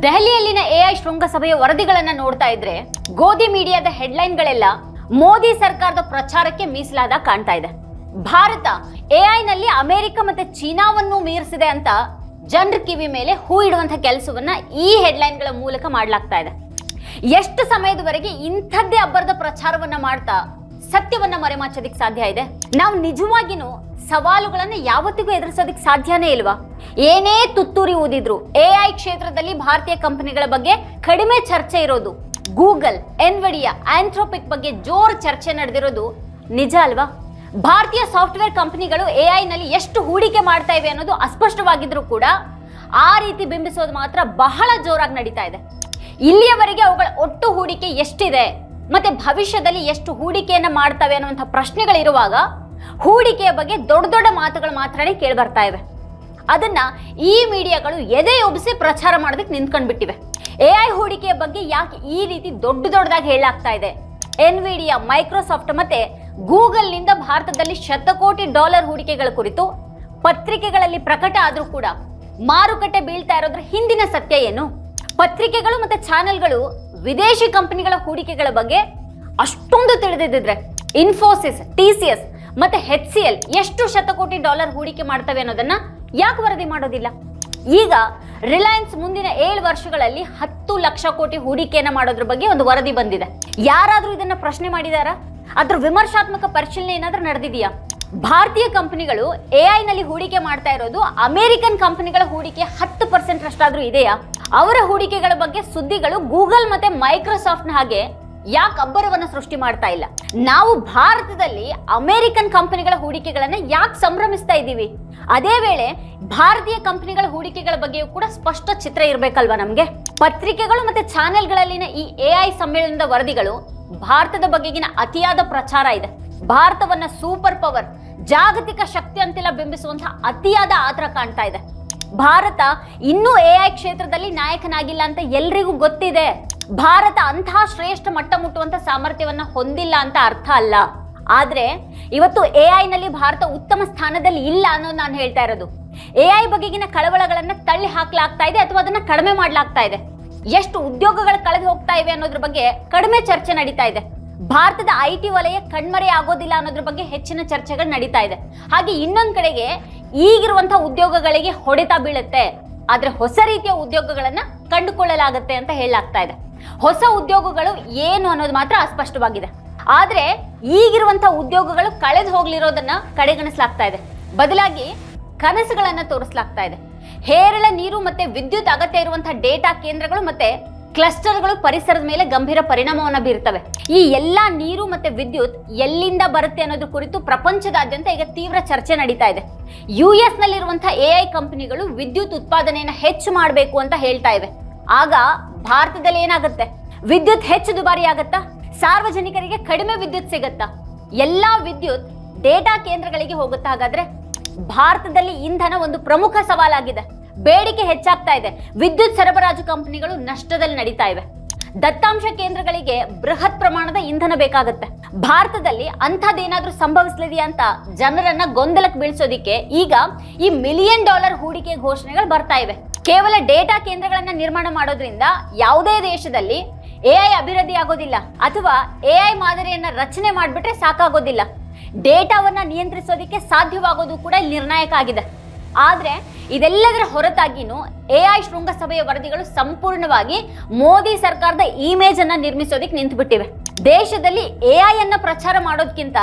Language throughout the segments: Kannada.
ದೆಹಲಿಯಲ್ಲಿನ ಎಐ ಶೃಂಗಸಭೆಯ ವರದಿಗಳನ್ನ ನೋಡ್ತಾ ಇದ್ರೆ ಗೋಧಿ ಮೀಡಿಯಾದ ಹೆಡ್ಲೈನ್ಗಳೆಲ್ಲ ಮೋದಿ ಸರ್ಕಾರದ ಪ್ರಚಾರಕ್ಕೆ ಮೀಸಲಾದ ಕಾಣ್ತಾ ಇದೆ. ಭಾರತ ಎಐ ನಲ್ಲಿ ಅಮೆರಿಕ ಮತ್ತೆ ಚೀನಾವನ್ನು ಮೀರಿಸಿದೆ ಅಂತ ಜನರ ಕಿವಿ ಮೇಲೆ ಹೂ ಇಡುವಂತ ಕೆಲಸವನ್ನ ಈ ಹೆಡ್ಲೈನ್ಗಳ ಮೂಲಕ ಮಾಡಲಾಗ್ತಾ ಇದೆ. ಎಷ್ಟು ಸಮಯದವರೆಗೆ ಇಂಥದ್ದೇ ಅಬ್ಬರದ ಪ್ರಚಾರವನ್ನ ಮಾಡ್ತಾ ಸತ್ಯವನ್ನ ಮರೆಮಾಚೋದಿಕ್ ಸಾಧ್ಯ ಇದೆ? ನಾವು ನಿಜವಾಗಿನೂ ಸವಾಲುಗಳನ್ನ ಯಾವತ್ತಿಗೂ ಎದುರಿಸೋದಕ್ಕೆ ಸಾಧ್ಯನೇ ಇಲ್ವಾ? ಏನೇ ತುತ್ತೂರಿ ಊದಿದ್ರು ಎಐ ಕ್ಷೇತ್ರದಲ್ಲಿ ಭಾರತೀಯ ಕಂಪನಿಗಳ ಬಗ್ಗೆ ಕಡಿಮೆ ಚರ್ಚೆ ಇರೋದು, ಗೂಗಲ್, ಎನ್ವಡಿಯಾ, ಆಂಥ್ರೋಪಿಕ್ ಬಗ್ಗೆ ಜೋರ್ ಚರ್ಚೆ ನಡೆದಿರೋದು ನಿಜ ಅಲ್ವಾ? ಭಾರತೀಯ ಸಾಫ್ಟ್ವೇರ್ ಕಂಪನಿಗಳು ಎ ನಲ್ಲಿ ಎಷ್ಟು ಹೂಡಿಕೆ ಮಾಡ್ತಾ ಇವೆ ಅನ್ನೋದು ಅಸ್ಪಷ್ಟವಾಗಿದ್ರು ಕೂಡ ಆ ರೀತಿ ಬಿಂಬಿಸೋದು ಮಾತ್ರ ಬಹಳ ಜೋರಾಗಿ ನಡೀತಾ ಇದೆ. ಇಲ್ಲಿಯವರೆಗೆ ಅವುಗಳ ಒಟ್ಟು ಹೂಡಿಕೆ ಎಷ್ಟಿದೆ? ಮತ್ತೆ ಭವಿಷ್ಯದಲ್ಲಿ ಎಷ್ಟು ಹೂಡಿಕೆಯನ್ನು ಮಾಡ್ತವೆ ಅನ್ನುವಂಥ ಪ್ರಶ್ನೆಗಳಿರುವಾಗ ಹೂಡಿಕೆಯ ಬಗ್ಗೆ ದೊಡ್ಡ ದೊಡ್ಡ ಮಾತುಗಳು ಮಾತ್ರನೇ ಕೇಳಿ ಬರ್ತಾ ಇವೆ. ಅದನ್ನ ಈ ಮೀಡಿಯಾಗಳು ಎದೆ ಒಬ್ಬಿಸಿ ಪ್ರಚಾರ ಮಾಡೋದಕ್ಕೆ ನಿಂತ್ಕೊಂಡ್ಬಿಟ್ಟಿವೆ. ಎ ಐ ಹೂಡಿಕೆಯ ಬಗ್ಗೆ ಯಾಕೆ ಈ ರೀತಿ ದೊಡ್ಡ ದೊಡ್ಡದಾಗಿ ಹೇಳಾಗ್ತಾ ಇದೆ? ಎನ್ವಿಡಿಯಾ, ಮೈಕ್ರೋಸಾಫ್ಟ್ ಮತ್ತೆ ಗೂಗಲ್ನಿಂದ ಭಾರತದಲ್ಲಿ ಶತಕೋಟಿ ಡಾಲರ್ ಹೂಡಿಕೆಗಳ ಕುರಿತು ಪತ್ರಿಕೆಗಳಲ್ಲಿ ಪ್ರಕಟ ಆದರೂ ಕೂಡ ಮಾರುಕಟ್ಟೆ ಬೀಳ್ತಾ ಇರೋದ್ರ ಹಿಂದಿನ ಸತ್ಯ ಏನು? ಪತ್ರಿಕೆಗಳು ಮತ್ತೆ ಚಾನೆಲ್ಗಳು ವಿದೇಶಿ ಕಂಪನಿಗಳ ಹೂಡಿಕೆಗಳ ಬಗ್ಗೆ ಅಷ್ಟೊಂದು ತಿಳಿದಿದ್ರೆ ಇನ್ಫೋಸಿಸ್ ಟಿ ಸಿ ಎಸ್ ಮತ್ತೆ ಹೆಚ್ ಸಿ ಎಲ್ ಎಷ್ಟು ಶತಕೋಟಿ ಡಾಲರ್ ಹೂಡಿಕೆ ಮಾಡ್ತವೆ ಅನ್ನೋದನ್ನ ಯಾಕೆ ವರದಿ ಮಾಡೋದಿಲ್ಲ? ಈಗ ರಿಲಯನ್ಸ್ ಮುಂದಿನ ಏಳು ವರ್ಷಗಳಲ್ಲಿ ಹತ್ತು ಲಕ್ಷ ಕೋಟಿ ಹೂಡಿಕೆಯನ್ನ ಮಾಡೋದ್ರ ಬಗ್ಗೆ ಒಂದು ವರದಿ ಬಂದಿದೆ. ಯಾರಾದರೂ ಇದನ್ನ ಪ್ರಶ್ನೆ ಮಾಡಿದಾರಾ? ಅದ್ರ ವಿಮರ್ಶಾತ್ಮಕ ಪರಿಶೀಲನೆ ಏನಾದ್ರೂ ನಡೆದಿದೆಯಾ? ಭಾರತೀಯ ಕಂಪನಿಗಳು ಎಐ ನಲ್ಲಿ ಹೂಡಿಕೆ ಮಾಡ್ತಾ ಇರೋದು ಅಮೆರಿಕನ್ ಕಂಪನಿಗಳ ಹೂಡಿಕೆ ಹತ್ತು ಪರ್ಸೆಂಟ್ ಅಷ್ಟಾದ್ರೂ ಇದೆಯಾ? ಅವರ ಹೂಡಿಕೆಗಳ ಬಗ್ಗೆ ಸುದ್ದಿಗಳು ಗೂಗಲ್ ಮತ್ತೆ ಮೈಕ್ರೋಸಾಫ್ಟ್ನ ಹಾಗೆ ಯಾಕೆ ಅಬ್ಬರವನ್ನು ಸೃಷ್ಟಿ ಮಾಡ್ತಾ ಇಲ್ಲ? ನಾವು ಭಾರತದಲ್ಲಿ ಅಮೆರಿಕನ್ ಕಂಪನಿಗಳ ಹೂಡಿಕೆಗಳನ್ನ ಯಾಕೆ ಸಂಭ್ರಮಿಸ್ತಾ ಇದ್ದೀವಿ? ಅದೇ ವೇಳೆ ಭಾರತೀಯ ಕಂಪನಿಗಳ ಹೂಡಿಕೆಗಳ ಬಗ್ಗೆಯೂ ಕೂಡ ಸ್ಪಷ್ಟ ಚಿತ್ರ ಇರಬೇಕಲ್ವಾ ನಮಗೆ? ಪತ್ರಿಕೆಗಳು ಮತ್ತೆ ಚಾನೆಲ್ಗಳಲ್ಲಿನ ಈ ಎ ಐ ಸಮ್ಮೇಳನದ ವರದಿಗಳು ಭಾರತದ ಬಗೆಗಿನ ಅತಿಯಾದ ಪ್ರಚಾರ ಇದೆ. ಭಾರತವನ್ನ ಸೂಪರ್ ಪವರ್, ಜಾಗತಿಕ ಶಕ್ತಿ ಅಂತೆಲ್ಲ ಬಿಂಬಿಸುವಂತಹ ಅತಿಯಾದ ಆತರ ಕಾಣ್ತಾ ಇದೆ. ಭಾರತ ಇನ್ನೂ ಎ ಐ ಕ್ಷೇತ್ರದಲ್ಲಿ ನಾಯಕನಾಗಿಲ್ಲ ಅಂತ ಎಲ್ರಿಗೂ ಗೊತ್ತಿದೆ. ಭಾರತ ಅಂತಹ ಶ್ರೇಷ್ಠ ಮಟ್ಟ ಮುಟ್ಟುವಂತ ಸಾಮರ್ಥ್ಯವನ್ನ ಹೊಂದಿಲ್ಲ ಅಂತ ಅರ್ಥ ಅಲ್ಲ. ಆದ್ರೆ ಇವತ್ತು ಎ ನಲ್ಲಿ ಭಾರತ ಉತ್ತಮ ಸ್ಥಾನದಲ್ಲಿ ಇಲ್ಲ ಅನ್ನೋದು ನಾನು ಹೇಳ್ತಾ ಇರೋದು. ಎ ಐ ಬಗೆಗಿನ ಕಳವಳಗಳನ್ನ ತಳ್ಳಿ ಹಾಕ್ಲಾಗ್ತಾ ಇದೆ ಅಥವಾ ಅದನ್ನ ಕಡಿಮೆ ಮಾಡ್ಲಾಗ್ತಾ ಇದೆ? ಎಷ್ಟು ಉದ್ಯೋಗಗಳು ಕಳೆದು ಹೋಗ್ತಾ ಇವೆ ಅನ್ನೋದ್ರ ಬಗ್ಗೆ ಕಡಿಮೆ ಚರ್ಚೆ ನಡೀತಾ ಇದೆ. ಭಾರತದ ಐ ಟಿ ವಲಯ ಕಣ್ಮರೆ ಆಗೋದಿಲ್ಲ ಅನ್ನೋದ್ರ ಬಗ್ಗೆ ಹೆಚ್ಚಿನ ಚರ್ಚೆಗಳು ನಡೀತಾ ಇದೆ. ಹಾಗೆ ಇನ್ನೊಂದ್ ಕಡೆಗೆ ಈಗಿರುವಂತಹ ಉದ್ಯೋಗಗಳಿಗೆ ಹೊಡೆತ ಬೀಳುತ್ತೆ. ಆದ್ರೆ ಹೊಸ ರೀತಿಯ ಉದ್ಯೋಗಗಳನ್ನ ಕಂಡುಕೊಳ್ಳಲಾಗುತ್ತೆ ಅಂತ ಹೇಳಲಾಗ್ತಾ ಇದೆ. ಹೊಸ ಉದ್ಯೋಗಗಳು ಏನು ಅನ್ನೋದು ಮಾತ್ರ ಅಸ್ಪಷ್ಟವಾಗಿದೆ. ಆದ್ರೆ ಈಗಿರುವಂತಹ ಉದ್ಯೋಗಗಳು ಕಳೆದು ಹೋಗ್ಲಿರೋದನ್ನ ಕಡೆಗಣಿಸಲಾಗ್ತಾ ಇದೆ. ಬದಲಾಗಿ ಕನಸುಗಳನ್ನ ತೋರಿಸಲಾಗ್ತಾ ಇದೆ. ಹೇರಳ ನೀರು ಮತ್ತೆ ವಿದ್ಯುತ್ ಅಗತ್ಯ ಇರುವಂತಹ ಡೇಟಾ ಕೇಂದ್ರಗಳು ಮತ್ತೆ ಕ್ಲಸ್ಟರ್ಗಳು ಪರಿಸರದ ಮೇಲೆ ಗಂಭೀರ ಪರಿಣಾಮವನ್ನು ಬೀರ್ತವೆ. ಈ ಎಲ್ಲಾ ನೀರು ಮತ್ತೆ ವಿದ್ಯುತ್ ಎಲ್ಲಿಂದ ಬರುತ್ತೆ ಅನ್ನೋದ್ರ ಕುರಿತು ಪ್ರಪಂಚದಾದ್ಯಂತ ಈಗ ತೀವ್ರ ಚರ್ಚೆ ನಡೀತಾ ಇದೆ. ಯು ಎಸ್ ನಲ್ಲಿರುವಂತಹ ಎ ಐ ಕಂಪನಿಗಳು ವಿದ್ಯುತ್ ಉತ್ಪಾದನೆಯನ್ನ ಹೆಚ್ಚು ಮಾಡಬೇಕು ಅಂತ ಹೇಳ್ತಾ ಇವೆ. ಆಗ ಭಾರತದಲ್ಲಿ ಏನಾಗುತ್ತೆ? ವಿದ್ಯುತ್ ಹೆಚ್ಚು ದುಬಾರಿ ಆಗತ್ತಾ? ಸಾರ್ವಜನಿಕರಿಗೆ ಕಡಿಮೆ ವಿದ್ಯುತ್ ಸಿಗತ್ತಾ? ಎಲ್ಲಾ ವಿದ್ಯುತ್ ಡೇಟಾ ಕೇಂದ್ರಗಳಿಗೆ ಹೋಗುತ್ತಾ? ಹಾಗಾದ್ರೆ ಭಾರತದಲ್ಲಿ ಇಂಧನ ಒಂದು ಪ್ರಮುಖ ಸವಾಲಾಗಿದೆ. ಬೇಡಿಕೆ ಹೆಚ್ಚಾಗ್ತಾ ಇದೆ. ವಿದ್ಯುತ್ ಸರಬರಾಜು ಕಂಪನಿಗಳು ನಷ್ಟದಲ್ಲಿ ನಡೀತಾ ಇವೆ. ದತ್ತಾಂಶ ಕೇಂದ್ರಗಳಿಗೆ ಬೃಹತ್ ಪ್ರಮಾಣದ ಇಂಧನ ಬೇಕಾಗುತ್ತೆ. ಭಾರತದಲ್ಲಿ ಅಂಥದ್ದೇನಾದ್ರೂ ಸಂಭವಿಸಲಿದೆಯಾ ಅಂತ ಜನರನ್ನ ಗೊಂದಲಕ್ಕೆ ಬೀಳ್ಸೋದಿಕ್ಕೆ ಈಗ ಈ ಮಿಲಿಯನ್ ಡಾಲರ್ ಹೂಡಿಕೆ ಘೋಷಣೆಗಳು ಬರ್ತಾ ಇವೆ. ಕೇವಲ ಡೇಟಾ ಕೇಂದ್ರಗಳನ್ನ ನಿರ್ಮಾಣ ಮಾಡೋದ್ರಿಂದ ಯಾವುದೇ ದೇಶದಲ್ಲಿ ಎಐ ಅಭಿವೃದ್ಧಿ ಆಗೋದಿಲ್ಲ ಅಥವಾ ಎಐ ಮಾದರಿಯನ್ನ ರಚನೆ ಮಾಡಿಬಿಟ್ರೆ ಸಾಕಾಗೋದಿಲ್ಲ. ಡೇಟಾವನ್ನ ನಿಯಂತ್ರಿಸೋದಿಕ್ಕೆ ಸಾಧ್ಯವಾಗೋದು ಕೂಡ ನಿರ್ಣಾಯಕ ಆಗಿದೆ. ಆದ್ರೆ ಇದೆಲ್ಲದರ ಹೊರತಾಗಿನೂ ಎಐ ಶೃಂಗಸಭೆಯ ವರದಿಗಳು ಸಂಪೂರ್ಣವಾಗಿ ಮೋದಿ ಸರ್ಕಾರದ ಇಮೇಜ್ ಅನ್ನ ನಿರ್ಮಿಸೋದಿಕ್ಕೆ ನಿಂತುಬಿಟ್ಟಿವೆ ದೇಶದಲ್ಲಿ ಎಐ ಅನ್ನ ಪ್ರಚಾರ ಮಾಡೋದಕ್ಕಿಂತ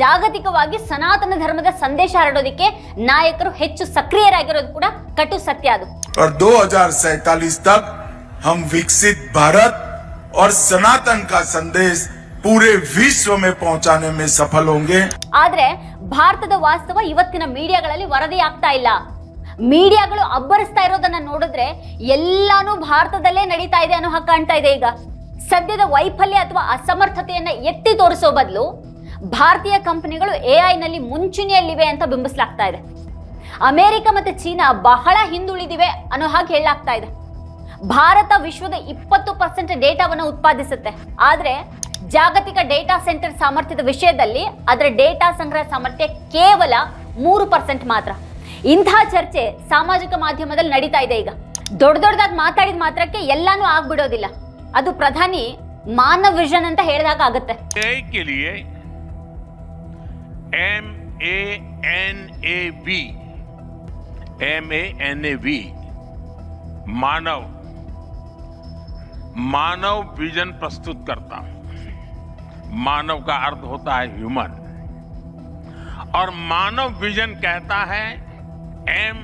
ಜಾಗತಿಕವಾಗಿ ಸನಾತನ ಧರ್ಮದ ಸಂದೇಶ ಹರಡೋದಿಕ್ಕೆ ನಾಯಕರು ಹೆಚ್ಚು ಸಕ್ರಿಯರಾಗಿರೋದು ಕೂಡ ಕಟು ಸತ್ಯ ಅದು और 2047 तक हम विकसित भारत और सनातन का संदेश ಪೂರೆ ವಿಶ್ವ ಮೇ ಮೇ ಸಫಲ ಹೋಂಗೆ ಆದ್ರೆ ಭಾರತದ ವಾಸ್ತವ ಇವತ್ತಿನ ಮೀಡಿಯಾಗಳಲ್ಲಿ ವರದಿ ಆಗ್ತಾ ಇಲ್ಲ. ಮೀಡಿಯಾಗಳು ಅಬ್ಬರಿಸ್ತಾ ಇರೋದನ್ನ ನೋಡಿದ್ರೆ ಎಲ್ಲಾನು ಭಾರತದಲ್ಲೇ ನಡೀತಾ ಇದೆ ಅನ್ನೋ ಹಾಗೆ ಕಾಣ್ತಾ ಇದೆ ಈಗ. ಸದ್ಯದ ವೈಫಲ್ಯ ಅಥವಾ ಅಸಮರ್ಥತೆಯನ್ನ ಎತ್ತಿ ತೋರಿಸೋ ಬದಲು ಭಾರತೀಯ ಕಂಪನಿಗಳು ಎ ನಲ್ಲಿ ಮುಂಚೂಣಿಯಲ್ಲಿವೆ ಅಂತ ಬಿಂಬಿಸಲಾಗ್ತಾ ಇದೆ. ಅಮೆರಿಕ ಮತ್ತು ಚೀನಾ ಬಹಳ ಹಿಂದುಳಿದಿವೆ ಅನ್ನೋ ಹಾಗೆ ಹೇಳಲಾಗ್ತಾ ಇದೆ. ಭಾರತ ವಿಶ್ವದ ಇಪ್ಪತ್ತು ಪರ್ಸೆಂಟ್ ಡೇಟಾವನ್ನು ಉತ್ಪಾದಿಸುತ್ತೆ. ಆದರೆ ಜಾಗತಿಕ ಡೇಟಾ ಸೆಂಟರ್ ಸಾಮರ್ಥ್ಯದ ವಿಷಯದಲ್ಲಿ ಅದರ ಡೇಟಾ ಸಂಗ್ರಹ ಸಾಮರ್ಥ್ಯ ಕೇವಲ ಮೂರು ಪರ್ಸೆಂಟ್ ಮಾತ್ರ. ಇಂತಹ ಚರ್ಚೆ ಸಾಮಾಜಿಕ ಮಾಧ್ಯಮದಲ್ಲಿ ನಡೀತಾ ಇದೆ ಈಗ. ದೊಡ್ಡ ದೊಡ್ಡದಾಗಿ ಮಾತಾಡಿದ ಮಾತ್ರಕ್ಕೆ ಎಲ್ಲಾನು ಆಗ್ಬಿಡೋದಿಲ್ಲ. ಅದು ಪ್ರಧಾನಿ ಮಾನವ ವಿಷನ್ ಅಂತ ಹೇಳಿದಾಗ ಆಗುತ್ತೆ. M A N A A N A Manav. Manav vision प्रस्तुत करता हूँ। मानव का अर्थ होता है ह्यूमन। और मानव विजन कहता है M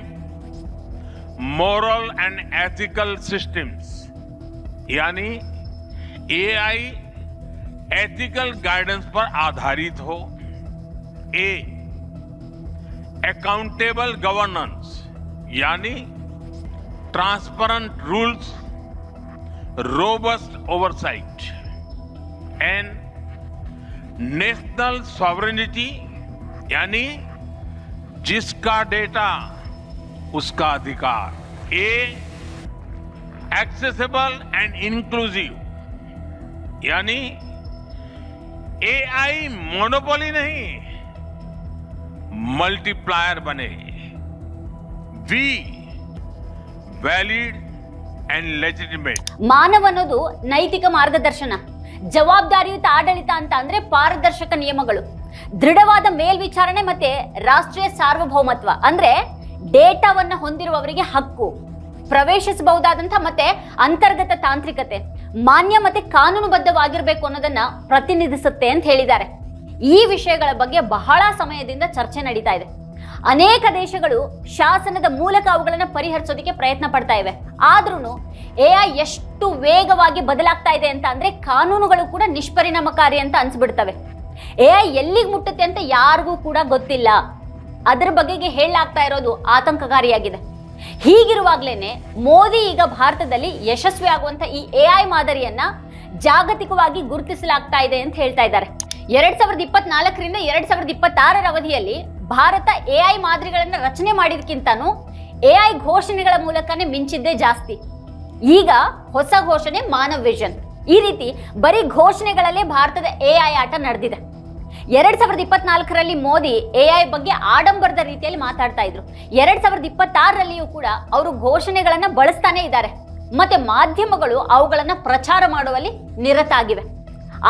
moral and ethical systems यानी एआई एथिकल गाइडेंस पर आधारित हो। ए अकाउंटेबल गवर्नेंस यानी transparent rules robust oversight and national sovereignty यानी जिसका डेटा उसका अधिकार ए एक्सेसिबल एंड इंक्लूसिव यानी एआई मोनोपोली नहीं मल्टीप्लायर बने वी वैलिड ಮಾನವನದು ನೈತಿಕ ಮಾರ್ಗದರ್ಶನ, ಜವಾಬ್ದಾರಿಯುತ ಆಡಳಿತ ಅಂತ ಅಂದ್ರೆ ಪಾರದರ್ಶಕ ನಿಯಮಗಳು. ದೃಢವಾದ ಮೇಲ್ವಿಚಾರಣೆ ಮತ್ತೆ ರಾಷ್ಟ್ರೀಯ ಸಾರ್ವಭೌಮತ್ವ, ಅಂದ್ರೆ ಡೇಟಾವನ್ನ ಹೊಂದಿರುವವರಿಗೆ ಹಕ್ಕು ಪ್ರವೇಶಿಸಬಹುದಾದಂತಹ ಮತ್ತೆ ಅಂತರ್ಗತ ತಾಂತ್ರಿಕತೆ, ಮಾನ್ಯ ಮತ್ತೆ ಕಾನೂನುಬದ್ಧವಾಗಿರಬೇಕು ಅನ್ನೋದನ್ನ ಪ್ರತಿನಿಧಿಸುತ್ತೆ ಅಂತ ಹೇಳಿದ್ದಾರೆ. ಈ ವಿಷಯಗಳ ಬಗ್ಗೆ ಬಹಳ ಸಮಯದಿಂದ ಚರ್ಚೆ ನಡೀತಾ ಇದೆ. ಅನೇಕ ದೇಶಗಳು ಶಾಸನದ ಮೂಲಕ ಅವುಗಳನ್ನು ಪರಿಹರಿಸೋದಕ್ಕೆ ಪ್ರಯತ್ನ ಪಡ್ತಾ ಇವೆ. ಆದ್ರೂ ಎಐ ಎಷ್ಟು ವೇಗವಾಗಿ ಬದಲಾಗ್ತಾ ಇದೆ ಅಂತ ಅಂದ್ರೆ ಕಾನೂನುಗಳು ಕೂಡ ನಿಷ್ಪರಿಣಾಮಕಾರಿ ಅಂತ ಅನ್ಸ್ಬಿಡ್ತವೆ. ಎಐ ಎಲ್ಲಿಗೆ ಮುಟ್ಟುತ್ತೆ ಅಂತ ಯಾರಿಗೂ ಕೂಡ ಗೊತ್ತಿಲ್ಲ. ಅದರ ಬಗೆಗೆ ಹೇಳಲಾಗ್ತಾ ಇರೋದು ಆತಂಕಕಾರಿಯಾಗಿದೆ. ಹೀಗಿರುವಾಗ್ಲೇನೆ ಮೋದಿ ಈಗ ಭಾರತದಲ್ಲಿ ಯಶಸ್ವಿ ಆಗುವಂತ ಈ ಎಐ ಮಾದರಿಯನ್ನ ಜಾಗತಿಕವಾಗಿ ಗುರುತಿಸಲಾಗ್ತಾ ಇದೆ ಅಂತ ಹೇಳ್ತಾ ಇದ್ದಾರೆ. ಎರಡ್ ಸಾವಿರದ ಇಪ್ಪತ್ನಾಲ್ಕರಿಂದ ಎರಡ್ ಸಾವಿರದ ಇಪ್ಪತ್ತಾರರ ಅವಧಿಯಲ್ಲಿ ಭಾರತ ಎ ಐ ಮಾದರಿಗಳನ್ನ ರಚನೆ ಮಾಡಿದಕ್ಕಿಂತನೂ ಐ ಘೋಷಣೆಗಳ ಮೂಲಕನೇ ಮಿಂಚಿದ್ದೇ ಜಾಸ್ತಿ. ಈಗ ಹೊಸ ಘೋಷಣೆ ಮಾನವ್ ವಿಷನ್. ಈ ರೀತಿ ಬರೀ ಘೋಷಣೆಗಳಲ್ಲೇ ಭಾರತದ ಎ ಐ ಆಟ ನಡೆದಿದೆ. ಎರಡ್ ಸಾವಿರದ ಇಪ್ಪತ್ನಾಲ್ಕರಲ್ಲಿ ಮೋದಿ ಎ ಐ ಬಗ್ಗೆ ಆಡಂಬರದ ರೀತಿಯಲ್ಲಿ ಮಾತಾಡ್ತಾ ಇದ್ರು. ಎರಡ್ ಸಾವಿರದ ಇಪ್ಪತ್ತಾರರಲ್ಲಿಯೂ ಕೂಡ ಅವರು ಘೋಷಣೆಗಳನ್ನ ಬಳಸ್ತಾನೆ ಇದ್ದಾರೆ. ಮತ್ತೆ ಮಾಧ್ಯಮಗಳು ಅವುಗಳನ್ನ ಪ್ರಚಾರ ಮಾಡುವಲ್ಲಿ ನಿರತಾಗಿವೆ.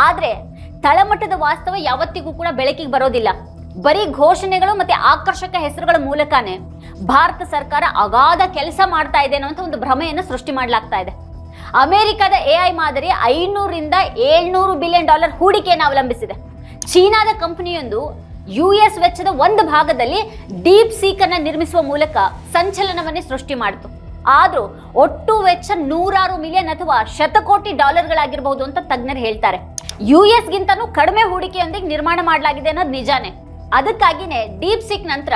ಆದ್ರೆ ತಳಮಟ್ಟದ ವಾಸ್ತವ ಯಾವತ್ತಿಗೂ ಕೂಡ ಬೆಳಕಿಗೆ ಬರೋದಿಲ್ಲ. ಬರೀ ಘೋಷಣೆಗಳು ಮತ್ತೆ ಆಕರ್ಷಕ ಹೆಸರುಗಳ ಮೂಲಕನೇ ಭಾರತ ಸರ್ಕಾರ ಅಗಾಧ ಕೆಲಸ ಮಾಡ್ತಾ ಇದೆ ಅನ್ನುವಂಥ ಒಂದು ಭ್ರಮೆಯನ್ನು ಸೃಷ್ಟಿ ಮಾಡಲಾಗ್ತಾ ಇದೆ. ಅಮೆರಿಕದ ಐ ಮಾದರಿ ಐನೂರಿಂದ ಏಳ್ನೂರು ಬಿಲಿಯನ್ ಡಾಲರ್ ಹೂಡಿಕೆಯನ್ನು ಅವಲಂಬಿಸಿದೆ. ಚೀನಾದ ಕಂಪನಿಯೊಂದು ಯು ಎಸ್ ವೆಚ್ಚದ ಒಂದು ಭಾಗದಲ್ಲಿ ಡೀಪ್ ಸೀಕ್ ನಿರ್ಮಿಸುವ ಮೂಲಕ ಸಂಚಲನವನ್ನೇ ಸೃಷ್ಟಿ ಮಾಡಿತು. ಆದರೂ ಒಟ್ಟು ವೆಚ್ಚ ನೂರಾರು ಮಿಲಿಯನ್ ಅಥವಾ ಶತಕೋಟಿ ಡಾಲರ್ಗಳಾಗಿರಬಹುದು ಅಂತ ತಜ್ಞರು ಹೇಳ್ತಾರೆ. ಯು ಎಸ್ ಗಿಂತನೂ ಕಡಿಮೆ ಹೂಡಿಕೆಯೊಂದಿಗೆ ನಿರ್ಮಾಣ ಮಾಡಲಾಗಿದೆ ಅನ್ನೋದು ನಿಜಾನೇ. ಅದಕ್ಕಾಗಿನೇ ಡೀಪ್ ಸಿಕ್ ನಂತರ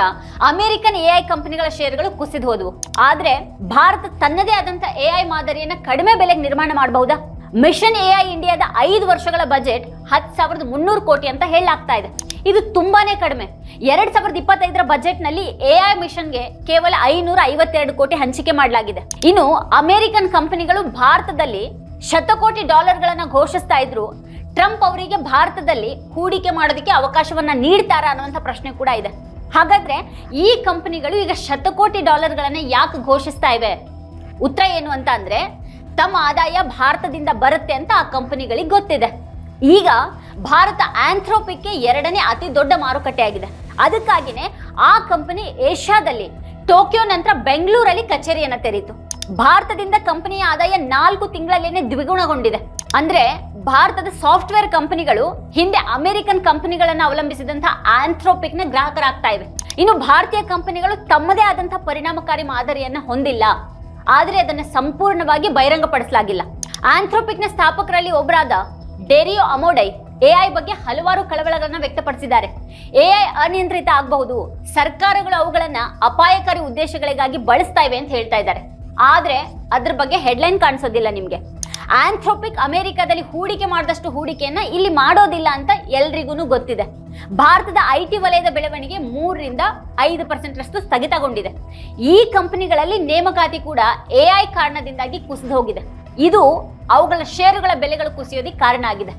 ಅಮೆರಿಕನ್ ಎಐ ಕಂಪನಿಗಳ ಶೇರ್ಗಳು ಕುಸಿದು ಹೋದವು. ಆದ್ರೆ ಭಾರತ ತನ್ನದೇ ಆದಂತ ಎಐ ಮಾದರಿಯನ್ನ ಕಡಿಮೆ ಬೆಲೆಗೆ ನಿರ್ಮಾಣ ಮಾಡಬಹುದಾ? ಮಿಷನ್ ಎಐ ಇಂಡಿಯಾದ ಐದು ವರ್ಷಗಳ ಬಜೆಟ್ ಹತ್ತು ಸಾವಿರದ ಮುನ್ನೂರು ಕೋಟಿ ಅಂತ ಹೇಳಲಾಗ್ತಾ ಇದೆ. ಇದು ತುಂಬಾನೇ ಕಡಿಮೆ. ಎರಡ್ ಸಾವಿರದ ಇಪ್ಪತ್ತೈದರ ಬಜೆಟ್ನಲ್ಲಿ ಎಐ ಮಿಷನ್ಗೆ ಕೇವಲ ಐನೂರ ಐವತ್ತೆರಡು ಕೋಟಿ ಹಂಚಿಕೆ ಮಾಡಲಾಗಿದೆ. ಇನ್ನು ಅಮೆರಿಕನ್ ಕಂಪನಿಗಳು ಭಾರತದಲ್ಲಿ ಶತಕೋಟಿ ಡಾಲರ್ಗಳನ್ನ ಘೋಷಿಸ್ತಾ ಇದ್ರು. ಟ್ರಂಪ್ ಅವರಿಗೆ ಭಾರತದಲ್ಲಿ ಹೂಡಿಕೆ ಮಾಡೋದಕ್ಕೆ ಅವಕಾಶವನ್ನ ನೀಡ್ತಾರಾ ಅನ್ನುವಂಥ ಪ್ರಶ್ನೆ ಕೂಡ ಇದೆ. ಹಾಗಾದ್ರೆ ಈ ಕಂಪನಿಗಳು ಈಗ ಶತಕೋಟಿ ಡಾಲರ್ಗಳನ್ನ ಯಾಕೆ ಘೋಷಿಸ್ತಾ ಇವೆ? ಉತ್ತರ ಏನು ಅಂತ ಅಂದ್ರೆ, ತಮ್ಮ ಆದಾಯ ಭಾರತದಿಂದ ಬರುತ್ತೆ ಅಂತ ಆ ಕಂಪನಿಗಳಿಗೆ ಗೊತ್ತಿದೆ. ಈಗ ಭಾರತ ಆಂಥ್ರೋಪಿಕ್ಗೆ ಎರಡನೇ ಅತಿ ದೊಡ್ಡ ಮಾರುಕಟ್ಟೆ ಆಗಿದೆ. ಅದಕ್ಕಾಗಿನೇ ಆ ಕಂಪನಿ ಏಷ್ಯಾದಲ್ಲಿ ಟೋಕಿಯೋ ನಂತರ ಬೆಂಗಳೂರಲ್ಲಿ ಕಚೇರಿಯನ್ನ ತೆರೀತು ಭಾರತದಿಂದ ಕಂಪನಿಯ ಆದಾಯ ನಾಲ್ಕು ತಿಂಗಳಲ್ಲೇನೆ ದ್ವಿಗುಣಗೊಂಡಿದೆ. ಅಂದ್ರೆ ಭಾರತದ ಸಾಫ್ಟ್ವೇರ್ ಕಂಪನಿಗಳು, ಹಿಂದೆ ಅಮೆರಿಕನ್ ಕಂಪನಿಗಳನ್ನ ಅವಲಂಬಿಸಿದಂತಹ ಆಂಥ್ರೋಪಿಕ್ನ ಗ್ರಾಹಕರಾಗ್ತಾ ಇವೆ. ಇನ್ನು ಭಾರತೀಯ ಕಂಪನಿಗಳು ತಮ್ಮದೇ ಆದಂತಹ ಪರಿಣಾಮಕಾರಿ ಮಾದರಿಯನ್ನ ಹೊಂದಿಲ್ಲ. ಆದರೆ ಅದನ್ನು ಸಂಪೂರ್ಣವಾಗಿ ಬಹಿರಂಗಪಡಿಸಲಾಗಿಲ್ಲ. ಆಂಥ್ರೋಪಿಕ್ನ ಸ್ಥಾಪಕರಲ್ಲಿ ಒಬ್ಬರಾದ ಡೆರಿಯೋ ಅಮೋಡೈ ಎಐ ಬಗ್ಗೆ ಹಲವಾರು ಕಳವಳಗಳನ್ನು ವ್ಯಕ್ತಪಡಿಸಿದ್ದಾರೆ. ಎಐ ಅನಿಯಂತ್ರಿತ ಆಗಬಹುದು. ಸರ್ಕಾರಗಳು ಅವುಗಳನ್ನ ಅಪಾಯಕಾರಿ ಉದ್ದೇಶಗಳಿಗಾಗಿ ಬಳಸ್ತಾ ಇವೆ ಅಂತ ಹೇಳ್ತಾ ಇದ್ದಾರೆ. ಆದ್ರೆ ಅದ್ರ ಬಗ್ಗೆ ಹೆಡ್ಲೈನ್ ಕಾಣಿಸೋದಿಲ್ಲ ನಿಮ್ಗೆ. ಆಂಥ್ರೋಪಿಕ್ ಅಮೆರಿಕಾದಲ್ಲಿ ಹೂಡಿಕೆ ಮಾಡಿದಷ್ಟು ಹೂಡಿಕೆಯನ್ನ ಇಲ್ಲಿ ಮಾಡೋದಿಲ್ಲ ಅಂತ ಎಲ್ರಿಗೂ ಗೊತ್ತಿದೆ. ಭಾರತದ ಐ ಟಿ ವಲಯದ ಬೆಳವಣಿಗೆ ಮೂರರಿಂದ ಐದು ಪರ್ಸೆಂಟ್ ರಷ್ಟು ಸ್ಥಗಿತಗೊಂಡಿದೆ. ಈ ಕಂಪನಿಗಳಲ್ಲಿ ನೇಮಕಾತಿ ಕೂಡ ಎ ಐ ಕಾರಣದಿಂದಾಗಿ ಕುಸಿದು ಹೋಗಿದೆ. ಇದು ಅವುಗಳ ಷೇರುಗಳ ಬೆಲೆಗಳು ಕುಸಿಯೋದಕ್ಕೆ ಕಾರಣ ಆಗಿದೆ.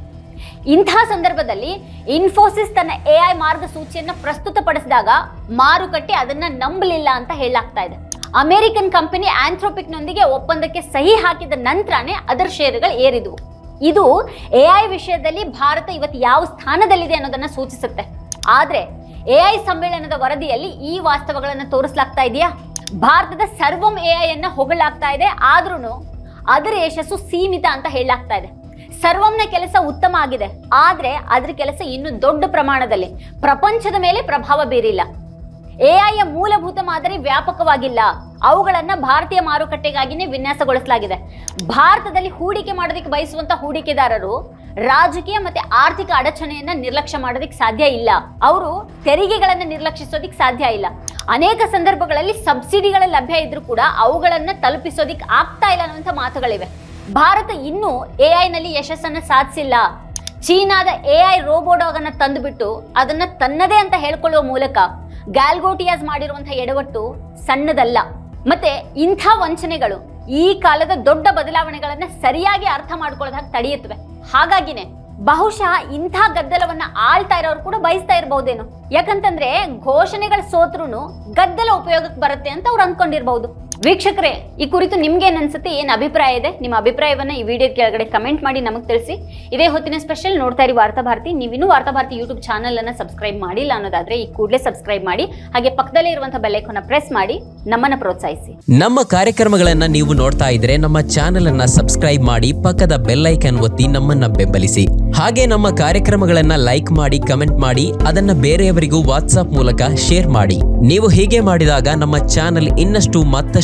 ಇಂತಹ ಸಂದರ್ಭದಲ್ಲಿ ಇನ್ಫೋಸಿಸ್ ತನ್ನ ಎ ಐ ಮಾರ್ಗಸೂಚಿಯನ್ನು ಪ್ರಸ್ತುತಪಡಿಸಿದಾಗ ಮಾರುಕಟ್ಟೆ ಅದನ್ನ ನಂಬಲಿಲ್ಲ ಅಂತ ಹೇಳಾಗ್ತಾ ಇದೆ. ಅಮೆರಿಕನ್ ಕಂಪನಿ ಆಂಥ್ರೋಪಿಕ್ನೊಂದಿಗೆ ಒಪ್ಪಂದಕ್ಕೆ ಸಹಿ ಹಾಕಿದ ನಂತರನೇ ಅದರ ಷೇರುಗಳು ಏರಿದವು. ಇದು ಎಐ ವಿಷಯದಲ್ಲಿ ಭಾರತ ಇವತ್ತು ಯಾವ ಸ್ಥಾನದಲ್ಲಿದೆ ಅನ್ನೋದನ್ನ ಸೂಚಿಸುತ್ತೆ. ಆದರೆ, ಎ ಐ ಸಮ್ಮೇಳನದ ವರದಿಯಲ್ಲಿ ಈ ವಾಸ್ತವಗಳನ್ನು ತೋರಿಸಲಾಗ್ತಾ ಇದೆಯಾ? ಭಾರತದ ಸರ್ವಂ ಎ ಐ ಅನ್ನ ಹೊಗಳಾಗ್ತಾ ಇದೆ ಆದ್ರೂ ಅದರ ಯಶಸ್ಸು ಸೀಮಿತ ಅಂತ ಹೇಳಲಾಗ್ತಾ ಇದೆ. ಸರ್ವಂನ ಕೆಲಸ ಉತ್ತಮ ಆಗಿದೆ, ಆದರೆ ಅದ್ರ ಕೆಲಸ ಇನ್ನೂ ದೊಡ್ಡ ಪ್ರಮಾಣದಲ್ಲಿ. ಪ್ರಪಂಚದ ಮೇಲೆ ಪ್ರಭಾವ ಬೀರಿಲ್ಲ. ಎಐಯ ಮೂಲಭೂತ ಮಾದರಿ ವ್ಯಾಪಕವಾಗಿಲ್ಲ. ಅವುಗಳನ್ನ ಭಾರತೀಯ ಮಾರುಕಟ್ಟೆಗಾಗಿನೇ ವಿನ್ಯಾಸಗೊಳಿಸಲಾಗಿದೆ. ಭಾರತದಲ್ಲಿ ಹೂಡಿಕೆ ಮಾಡೋದಕ್ಕೆ ಬಯಸುವಂತ ಹೂಡಿಕೆದಾರರು ರಾಜಕೀಯ ಮತ್ತೆ ಆರ್ಥಿಕ ಅಡಚಣೆಯನ್ನ ನಿರ್ಲಕ್ಷ್ಯ ಮಾಡೋದಕ್ಕೆ ಸಾಧ್ಯ ಇಲ್ಲ. ಅವರು ತೆರಿಗೆಗಳನ್ನ ನಿರ್ಲಕ್ಷಿಸೋದಿಕ್ ಸಾಧ್ಯ ಇಲ್ಲ. ಅನೇಕ ಸಂದರ್ಭಗಳಲ್ಲಿ ಸಬ್ಸಿಡಿಗಳ ಲಭ್ಯ ಇದ್ರೂ ಕೂಡ ಅವುಗಳನ್ನ ತಲುಪಿಸೋದಿಕ್ ಆಗ್ತಾ ಇಲ್ಲ ಅನ್ನುವಂಥ ಮಾತುಗಳಿವೆ. ಭಾರತ ಇನ್ನೂ ಎಐ ನಲ್ಲಿ ಯಶಸ್ಸನ್ನ ಸಾಧಿಸಿಲ್ಲ. ಚೀನಾದ ಎಐ ಐ ರೋಬೋಡಾಗ್ ಅನ್ನ ತಂದುಬಿಟ್ಟು ಅದನ್ನ ತನ್ನದೇ ಅಂತ ಹೇಳ್ಕೊಳ್ಳುವ ಮೂಲಕ ಗ್ಯಾಲ್ಗೋಟಿಯಾಸ್ ಮಾಡಿರುವಂತಹ ಎಡವಟ್ಟು ಸಣ್ಣದಲ್ಲ. ಮತ್ತೆ ಇಂಥ ವಂಚನೆಗಳು ಈ ಕಾಲದ ದೊಡ್ಡ ಬದಲಾವಣೆಗಳನ್ನ ಸರಿಯಾಗಿ ಅರ್ಥ ಮಾಡ್ಕೊಳ್ಳೋದಾಗ ತಡೆಯುತ್ತವೆ. ಹಾಗಾಗಿನೇ ಬಹುಶಃ ಇಂಥ ಗದ್ದಲವನ್ನ ಆಳ್ತಾ ಇರೋರು ಕೂಡ ಬಯಸ್ತಾ ಇರಬಹುದೇನೋ ಯಾಕಂತಂದ್ರೆ ಘೋಷಣೆಗಳ ಸೋತ್ರುನು ಗದ್ದಲ ಉಪಯೋಗಕ್ಕೆ ಬರುತ್ತೆ ಅಂತ ಅವ್ರು ಅನ್ಕೊಂಡಿರ್ಬಹುದು ವೀಕ್ಷಕರೇ, ಈ ಕುರಿತು ನಿಮ್ಗೆ ಅನ್ಸುತ್ತೆ ಏನ್ ಅಭಿಪ್ರಾಯ ಇದೆ, ನಿಮ್ಮ ಅಭಿಪ್ರಾಯವನ್ನ ಈ ವಿಡಿಯೋ ಕೆಳಗಡೆ ಕಮೆಂಟ್ ಮಾಡಿ ನಮಗೆ ತಿಳಿಸಿ. ಇದೇ ಹೊತ್ತಿನ ಸ್ಪೆಷಲ್ ನೋಡ್ತಾ ಇರಿ ವಾರ್ತಾ ಭಾರತಿ. ನೀವಿನ್ನೂ ವಾರ್ತಾ ಭಾರತಿ ಯೂಟ್ಯೂಬ್ ಚಾನಲ್ ಅನ್ನ ಸಬ್ಸ್ಕ್ರೈಬ್ ಮಾಡಿಲ್ಲ ಅನ್ನೋದಾದ್ರೆ ಈ ಕೂಡಲೇ ಸಬ್ಸ್ಕ್ರೈಬ್ ಮಾಡಿ. ಹಾಗೆ ಪಕ್ಕದಲ್ಲೇ ಇರುವಂತಹ ಬೆಲ್ಲೈಕನ್ನ ಪ್ರೆಸ್ ಮಾಡಿ, ನಮ್ಮನ್ನ ಪ್ರೋತ್ಸಾಹಿಸಿ. ನಮ್ಮ ಕಾರ್ಯಕ್ರಮಗಳನ್ನ ನೀವು ನೋಡ್ತಾ ಇದ್ರೆ ನಮ್ಮ ಚಾನೆಲ್ ಅನ್ನ ಸಬ್ಸ್ಕ್ರೈಬ್ ಮಾಡಿ, ಪಕ್ಕದ ಬೆಲ್ಲೈಕನ್ ಒತ್ತಿ ನಮ್ಮನ್ನ ಬೆಂಬಲಿಸಿ. ಹಾಗೆ ನಮ್ಮ ಕಾರ್ಯಕ್ರಮಗಳನ್ನ ಲೈಕ್ ಮಾಡಿ ಕಮೆಂಟ್ ಮಾಡಿ, ಅದನ್ನ ಬೇರೆಯವರಿಗೂ ವಾಟ್ಸ್ಆಪ್ ಮೂಲಕ ಶೇರ್ ಮಾಡಿ. ನೀವು ಹೀಗೆ ಮಾಡಿದಾಗ ನಮ್ಮ ಚಾನೆಲ್ ಇನ್ನಷ್ಟು ಮತ್ತಷ್ಟು